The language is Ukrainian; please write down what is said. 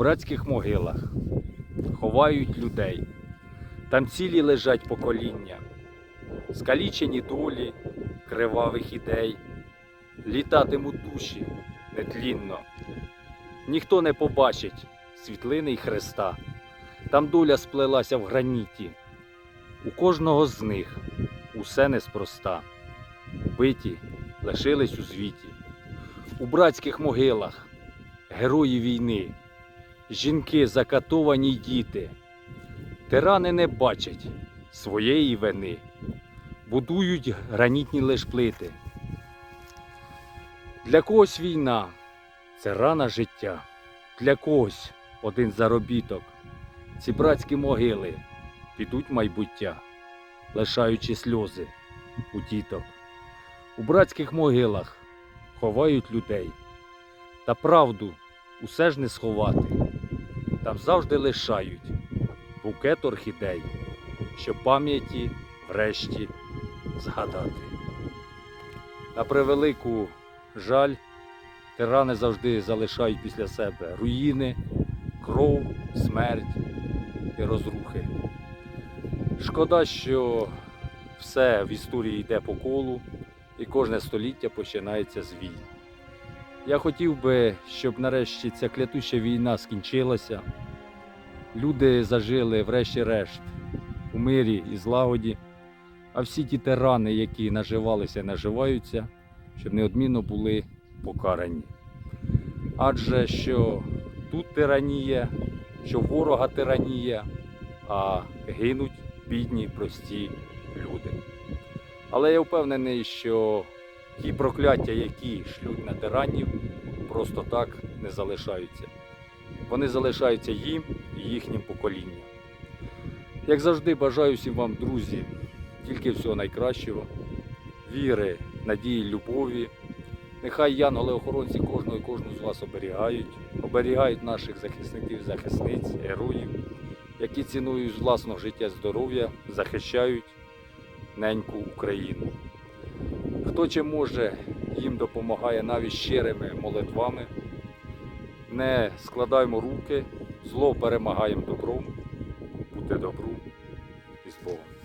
братських могилах ховають людей. Там цілі лежать покоління, скалічені долі кривавих ідей, літатимуть душі нетлінно. Ніхто не побачить світлини й Христа. Там доля сплелася в граніті. У кожного з них усе неспроста. Биті лишились у звіті. У братських могилах герої війни, жінки закатовані діти. Тирани не бачать своєї вини, будують гранітні лиш плити. Для когось війна це рана життя, для когось один заробіток. Ці братські могили підуть майбуття, лишаючи сльози у діток. У братських могилах ховають людей, та правду усе ж не сховати. Там завжди лишають букет орхідей, щоб пам'яті врешті згадати. На превелику жаль, тирани завжди залишають після себе руїни, кров, смерть і розрухи. Шкода, що все в історії йде по колу, і кожне століття починається з війн. Я хотів би, щоб нарешті ця клятуща війна скінчилася. Люди зажили, врешті-решт, у мирі і злагоді, а всі ті тирани, які наживалися і наживаються, щоб неодмінно були покарані. Адже що тут тиранія, що ворога тиранія, а гинуть бідні, прості люди. Але я впевнений, що ті прокляття, які шлють на тиранів, просто так не залишаються. Вони залишаються їм і їхнім поколінням. Як завжди, бажаю всім вам, друзі, тільки всього найкращого, віри, надії, любові. Нехай янголи-охоронці кожного і кожну з вас оберігають, оберігають наших захисників, захисниць, героїв, які цінують власного життя здоров'я, захищають неньку Україну. Хто чи може, їм допомагає навіть щирими молитвами. Не складаємо руки, зло перемагаємо добром, будьте добру і з Богом.